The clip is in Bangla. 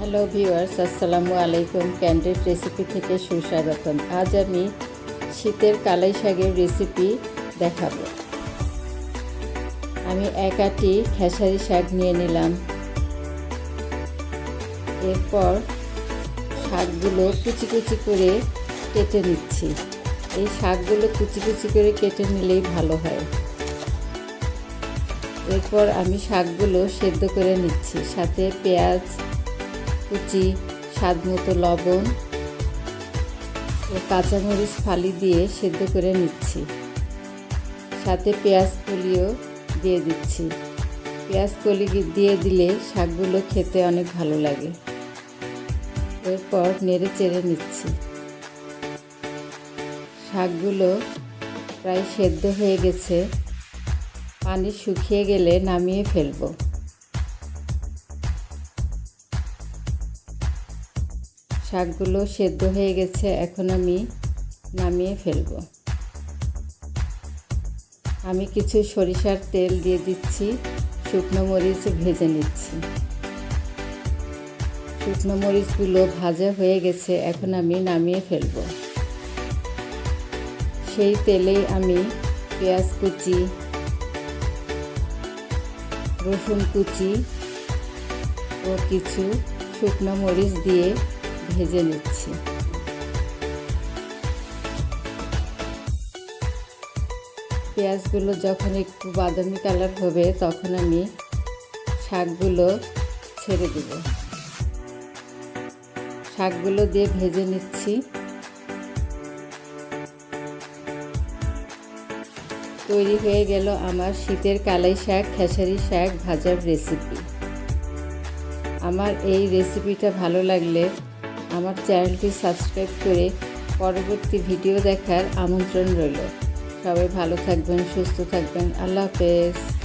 হ্যালো ভিউয়ার্স, আসসালামু আলাইকুম। ক্যান্ডিড রেসিপি থেকে সুস্বাগতম। আজ আমি শীতের কালাই শাকের রেসিপি দেখাবো। আমি এক আটি খেসারি শাক নিয়ে নিলাম। এরপর শাকগুলো কুচি কুচি করে কেটে নিচ্ছি। এই শাকগুলো কুচি কুচি করে কেটে নিলেই ভালো হয়। এরপর আমি শাকগুলো সেদ্ধ করে নিচ্ছি। সাথে পেঁয়াজ কুচি স্বাদ মতো লবণ ও কাঁচামরিচ ফালি দিয়ে সেদ্ধ করে নিচ্ছি। সাথে পেঁয়াজ কলিও দিয়ে দিচ্ছি। পেঁয়াজ কলি দিয়ে দিলে শাকগুলো খেতে অনেক ভালো লাগে। এরপর নেড়ে চেড়ে নিচ্ছি। শাকগুলো প্রায় সেদ্ধ হয়ে গেছে। পানি শুকিয়ে গেলে নামিয়ে ফেলব। শাকগুলো সেদ্ধ হয়ে গেছে, এখন আমি নামিয়ে ফেলব। আমি কিছু সরিষার তেল দিয়ে দিচ্ছি, শুকনো মরিচ ভেজে নিচ্ছি। শুকনো মরিচগুলো ভাজা হয়ে গেছে, এখন আমি নামিয়ে ফেলব। সেই তেলেই আমি পেঁয়াজ কুচি, রসুন কুচি ও কিছু শুকনো মরিচ দিয়ে ভেজে নিচ্ছি। পেঁয়াজগুলো যখন একটু বাদামি কালার হবে, তখন আমি শাকগুলো ছেড়ে দেব। শাকগুলো দিয়ে ভেজে নিচ্ছি। তৈরি হয়ে গেল আমার শীতের কালাই শাক, খেসারি শাক, ভাজার রেসিপি আমার এই রেসিপিটা ভালো লাগলে আমার চ্যানেলটি সাবস্ক্রাইব করে পরবর্তী ভিডিও দেখার আমন্ত্রণ রইল। সবাই ভালো থাকবেন, সুস্থ থাকবেন। আল্লাহ হাফেজ।